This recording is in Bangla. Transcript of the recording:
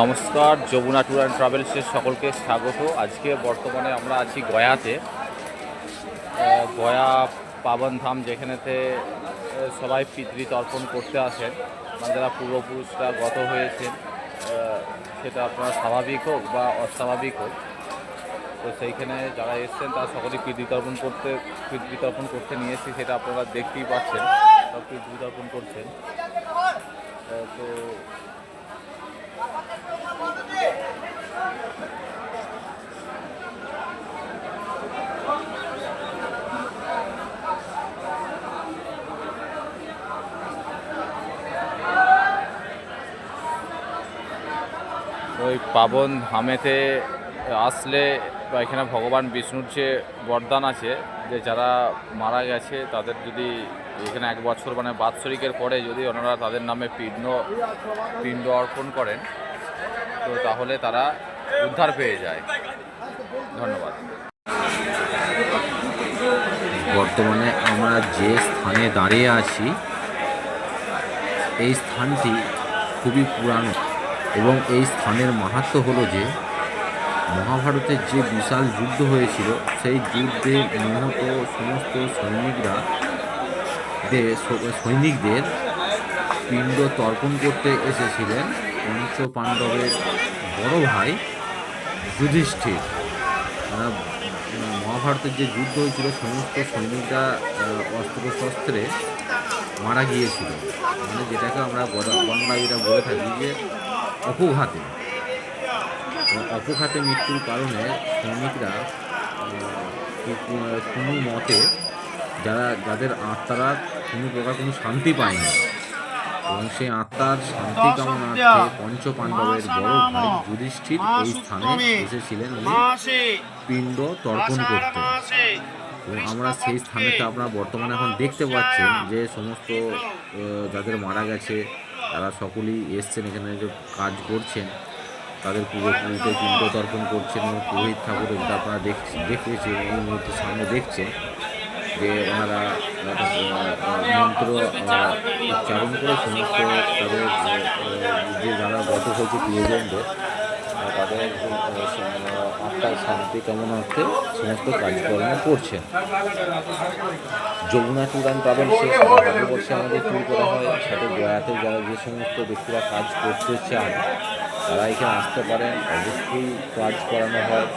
নমস্কার, যমুনা ট্যুর অ্যান্ড ট্রাভেলসের সকলকে স্বাগত। আজকে বর্তমানে আমরা আছি গয়াতে। গয়া পাবন ধাম যেখানেতে সবাই পিতৃ তর্পণ করতে আসেন। মানে যারা পূর্বপুরুষরা গত হয়েছেন সেটা আপনার স্বাভাবিক হোক বা অস্বাভাবিক হোক, তো সেইখানে যারা এসছেন, তারা সকলেই পিতৃতর্পণ করতে পিতৃতর্পণ করতে নিয়ে এসেছি, সেটা আপনারা দেখতেই পাচ্ছেন। সব পিতৃতর্পণ করছেন। তো ওই পাবন ধামেতে আসলে এখানে ভগবান বিষ্ণুর যে বরদান আছে, যে যারা মারা গেছে তাদের যদি এখানে এক বছর মানে বাৎসরিকের পরে যদি ওনারা তাদের নামে পিণ্ড পিণ্ড অর্পণ করেন, তো তাহলে তারা উদ্ধার পেয়ে যায়। ধন্যবাদ। বর্তমানে আমরা যে স্থানে দাঁড়িয়ে আছি, এই স্থানটি খুবই পুরানো এবং এই স্থানের মাহাত্ম হলো যে মহাভারতের যে বিশাল যুদ্ধ হয়েছিল, সেই যুদ্ধে নিহত সমস্ত সৈনিকরা সৈনিকদের পিণ্ড তর্পণ করতে এসেছিলেন পঞ্চ পাণ্ডবের বড় ভাই যুধিষ্ঠির। মহাভারতের যে যুদ্ধ হয়েছিল, সমস্ত সৈনিকরা অস্ত্র শস্ত্রে মারা গিয়েছিল। মানে যেটাকে আমরা বাংলায় বলে থাকি যে অপঘাতে। অপঘাতে মৃত্যুর কারণে সৈনিকরা কোনো মতে যারা, যাদের আত্মারা কোনো প্রকার কোনো শান্তি পায়নি। এবং সেই আত্মার শান্তি কামনার্থে পঞ্চ পাণ্ডবের বড় ভাই যুধিষ্ঠির এই স্থানে এসেছিলেন উনি পিণ্ড তর্পণ করতে। এবং আমরা সেই স্থানেতে আপনারা বর্তমানে এখন দেখতে পাচ্ছেন যে সমস্ত যাদের মারা গেছে তারা সকলেই এসছেন এখানে যে কাজ করছেন। তাদের পূর্বপুরুষদের পিণ্ড তর্পণ করছেন এবং পুরোহিত ঠাকুর যেটা আপনারা দেখছি এই মুহূর্তে সামনে দেখছেন। যে ওনারা মন্ত্র উচ্চারণ করে সমস্ত তাদের যে যারা গত হয়েছে প্রিয়জনদের তাদের আত্মার শান্তি কামনার্থে সমস্ত কাজকর্ম করছেন। যমুনা ট্যুর পাবেন সে ভারতবর্ষে আমাদের ট্যুর করা হয়। সাথে গোয়াতে যারা যে সমস্ত ব্যক্তিরা কাজ করতে চান, তারা এখানে আসতে পারেন। অবশ্যই কাজ করানো হয়।